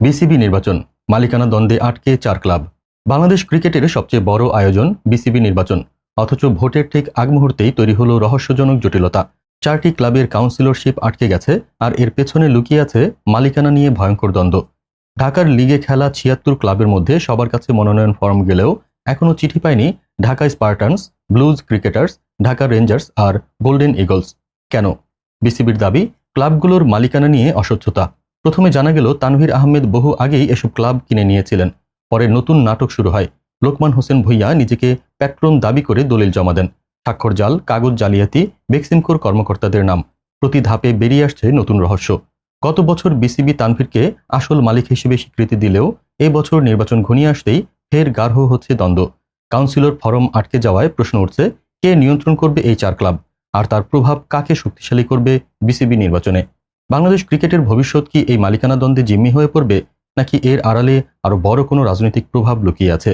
BCB নির্বাচন, মালিকানা দ্বন্দ্বে আটকে চার ক্লাব। বাংলাদেশ ক্রিকেটের সবচেয়ে বড় আয়োজন বিসিবি নির্বাচন, অথচ ভোটের ঠিক আগ মুহূর্তেই তৈরি হলো রহস্যজনক জটিলতা। চারটি ক্লাবের কাউন্সিলরশিপ আটকে গেছে আর এর পেছনে লুকিয়ে আছে মালিকানা নিয়ে ভয়ঙ্কর দ্বন্দ্ব। ঢাকার লিগে খেলা ছিয়াত্তর ক্লাবের মধ্যে সবার কাছে মনোনয়ন ফর্ম গেলেও এখনও চিঠি পায়নি Dhaka Spartans, Blues Cricketers, Dhaka Rangers আর গোল্ডেন ইগলস। কেন? বিসিবির দাবি, ক্লাবগুলোর মালিকানা নিয়ে অস্বচ্ছতা। প্রথমে জানা গেল, তানভীর আহমেদ বহু আগেই এসব ক্লাব কিনে নিয়েছিলেন। পরে নতুন নাটক শুরু হয়। লোকমান হোসেন ভুইয়া নিজেকে প্যাট্রন দাবি করে দলিল জমা দেন। স্বাক্ষর জাল, কাগজ জালিয়াতি, বেক্সিমকোর কর্মকর্তাদের নাম। প্রতি ধাপে বেরিয়ে আসছে নতুন রহস্য। গত বছর বিসিবি তানভীরকে আসল মালিক হিসেবে স্বীকৃতি দিলেও এই বছর নির্বাচন ঘনিয়ে আসতেই ফের গাঢ় হচ্ছে দ্বন্দ্ব। কাউন্সিলর ফরম আটকে যাওয়ায় প্রশ্ন উঠছে, কে নিয়ন্ত্রণ করবে এই চার ক্লাব? আর তার প্রভাব কাকে শক্তিশালী করবে বিসিবি নির্বাচনে? বাংলাদেশ ক্রিকেটের ভবিষ্যৎ কি এই মালিকানা দ্বন্দ্বে জিম্মি হয়ে পড়বে, নাকি এর আড়ালে আরও বড় কোনো রাজনৈতিক প্রভাব লুকিয়ে আছে?